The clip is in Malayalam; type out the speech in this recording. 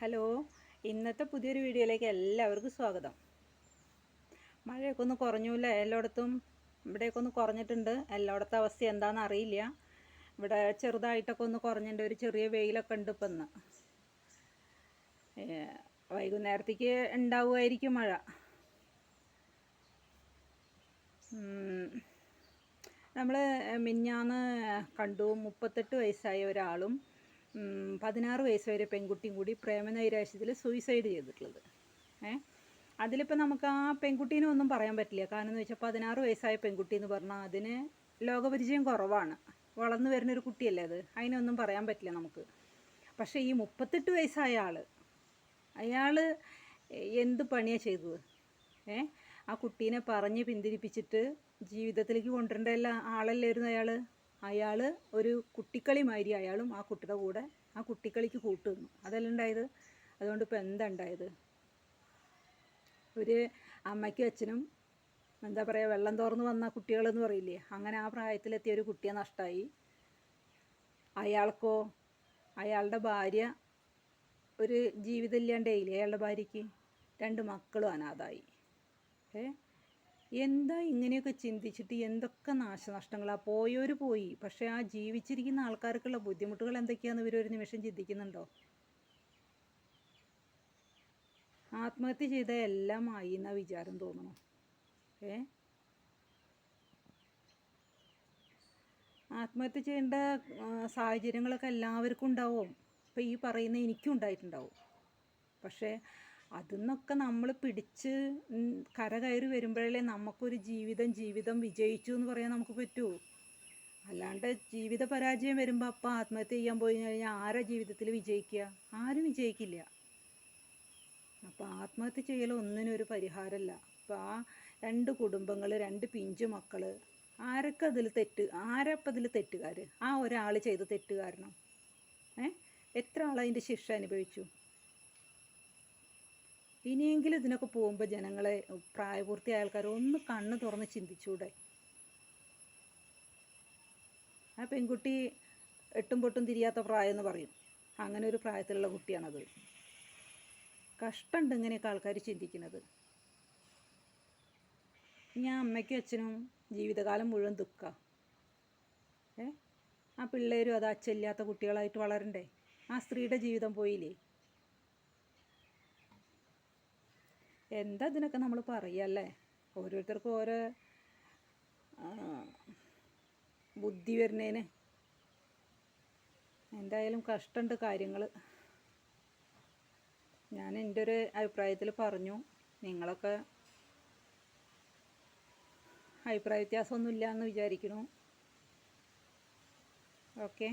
ഹലോ ഇന്നത്തെ പുതിയൊരു വീഡിയോയിലേക്ക് എല്ലാവർക്കും സ്വാഗതം. മഴയൊക്കെ ഒന്ന് കുറഞ്ഞൂല എല്ലായിടത്തും? ഇവിടെയൊക്കെ ഒന്ന് കുറഞ്ഞിട്ടുണ്ട്. എല്ലായിടത്തെ അവസ്ഥ എന്താണെന്ന് അറിയില്ല. ഇവിടെ ചെറുതായിട്ടൊക്കെ ഒന്ന് കുറഞ്ഞിട്ടുണ്ട്. ഒരു ചെറിയ വെയിലൊക്കെ ഉണ്ട് ഇപ്പം ഇന്ന്. വൈകുന്നേരത്തേക്ക് ഉണ്ടാവുമായിരിക്കും മഴ. നമ്മൾ മിഞ്ഞാന്ന് കണ്ടു മുപ്പത്തെട്ട് വയസ്സായ ഒരാളും പതിനാറ് വയസ്സായ ഒരു പെൺകുട്ടിയും കൂടി പ്രേമനൈരാശ്യത്തിൽ സൂയിസൈഡ് ചെയ്തിട്ടുള്ളത്. ഏ? അതിലിപ്പോൾ നമുക്ക് ആ പെൺകുട്ടീനെ ഒന്നും പറയാൻ പറ്റില്ല. കാരണം എന്ന് വെച്ചാൽ പതിനാറ് വയസ്സായ പെൺകുട്ടി എന്ന് പറഞ്ഞാൽ അതിന് ലോകപരിചയം കുറവാണ്. വളർന്നു വരുന്നൊരു കുട്ടിയല്ലേ അത്. അതിനൊന്നും പറയാൻ പറ്റില്ല നമുക്ക്. പക്ഷേ ഈ മുപ്പത്തെട്ട് വയസ്സായ ആൾ അയാൾ എന്ത് പണിയാണ് ചെയ്തത്? ഏ? ആ കുട്ടീനെ പറഞ്ഞ് പിന്തിരിപ്പിച്ചിട്ട് ജീവിതത്തിലേക്ക് കൊണ്ടുവരേണ്ട എല്ലാ ആളല്ലായിരുന്നു അയാൾ അയാൾ ഒരു കുട്ടിക്കളി മാതിരി അയാളും ആ കുട്ടിയുടെ കൂടെ ആ കുട്ടിക്കളിക്ക് കൂട്ടുന്നു. അതല്ല ഉണ്ടായത്? അതുകൊണ്ട് ഇപ്പം എന്താ ഉണ്ടായത്? ഒരു അമ്മയ്ക്കും അച്ഛനും എന്താ പറയുക വെള്ളം തോർന്ന് വന്ന കുട്ടികളെന്ന് പറയില്ലേ? അങ്ങനെ ആ പ്രായത്തിലെത്തിയ ഒരു കുട്ടിയെ നഷ്ടമായി അയാൾക്കോ അയാളുടെ ഭാര്യ ഒരു ജീവിതം ഇല്ലാണ്ടായില്ലേ? അയാളുടെ ഭാര്യയ്ക്ക് രണ്ട് മക്കളും അനാഥായി. ഏ? എന്താ ഇങ്ങനെയൊക്കെ ചിന്തിച്ചിട്ട് എന്തൊക്കെ നാശനഷ്ടങ്ങളാണ് പോയവർ പോയി. പക്ഷേ ആ ജീവിച്ചിരിക്കുന്ന ആൾക്കാർക്കുള്ള ബുദ്ധിമുട്ടുകൾ എന്തൊക്കെയാണെന്ന് ഇവർ ഒരു നിമിഷം ചിന്തിക്കുന്നുണ്ടോ? ആത്മഹത്യ ചെയ്ത എല്ലാം ആയി എന്നാ വിചാരം തോന്നണം. ഏ? ആത്മഹത്യ ചെയ്യേണ്ട സാഹചര്യങ്ങളൊക്കെ എല്ലാവർക്കും ഉണ്ടാവും. ഇപ്പം ഈ പറയുന്ന എനിക്കും ഉണ്ടായിട്ടുണ്ടാവും. പക്ഷേ അതിന്നൊക്കെ നമ്മൾ പിടിച്ച് കര കയറി വരുമ്പോഴല്ലേ നമുക്കൊരു ജീവിതം ജീവിതം വിജയിച്ചു എന്ന് പറയാൻ നമുക്ക് പറ്റുമോ അല്ലാണ്ട് ജീവിത പരാജയം വരുമ്പോൾ അപ്പം ആത്മഹത്യ ചെയ്യാൻ പോയി കഴിഞ്ഞാൽ ആരാ ജീവിതത്തിൽ വിജയിക്കുക? ആരും വിജയിക്കില്ല. അപ്പോൾ ആത്മഹത്യ ചെയ്യൽ ഒന്നിനും ഒരു പരിഹാരമല്ല അപ്പോൾ ആ രണ്ട് കുടുംബങ്ങൾ രണ്ട് പിഞ്ചു മക്കൾ ആരൊക്കെ അതിൽ തെറ്റ് ആരപ്പം അതിൽ തെറ്റുകാർ ആ ഒരാൾ ചെയ്ത തെറ്റ് കാരണം. ഏ? എത്ര ആൾ അതിന്റെ ശിക്ഷ അനുഭവിച്ചു? ഇനിയെങ്കിലും ഇതിനൊക്കെ പോകുമ്പോൾ ജനങ്ങളെ പ്രായപൂർത്തിയായ ആൾക്കാർ ഒന്ന് കണ്ണ് തുറന്ന് ചിന്തിച്ചൂടെ. ആ പെൺകുട്ടി എട്ടും പൊട്ടും തിരിയാത്ത പ്രായം എന്ന് പറയും. അങ്ങനെ ഒരു പ്രായത്തിലുള്ള കുട്ടിയാണത്. കഷ്ടമുണ്ട് ഇങ്ങനെയൊക്കെ ആൾക്കാർ ചിന്തിക്കുന്നത്. ഞാൻ അമ്മയ്ക്കും അച്ഛനും ജീവിതകാലം മുഴുവൻ ദുഃഖ ഏ? ആ പിള്ളേരും അത് അച്ഛനില്ലാത്ത കുട്ടികളായിട്ട് വളരണ്ടേ? ആ സ്ത്രീയുടെ ജീവിതം പോയില്ലേ? എന്താ ഇതിനൊക്കെ നമ്മൾ പറയല്ലേ ഓരോരുത്തർക്കും ഓരോ ബുദ്ധി വരുന്നതിന്. എന്തായാലും കഷ്ടമുണ്ട് കാര്യങ്ങൾ. ഞാൻ എന്റെ ഒരു അഭിപ്രായത്തിൽ പറഞ്ഞു. നിങ്ങളൊക്കെ അഭിപ്രായ വ്യത്യാസമൊന്നുമില്ല എന്ന് വിചാരിക്കുന്നു. ഓക്കെ.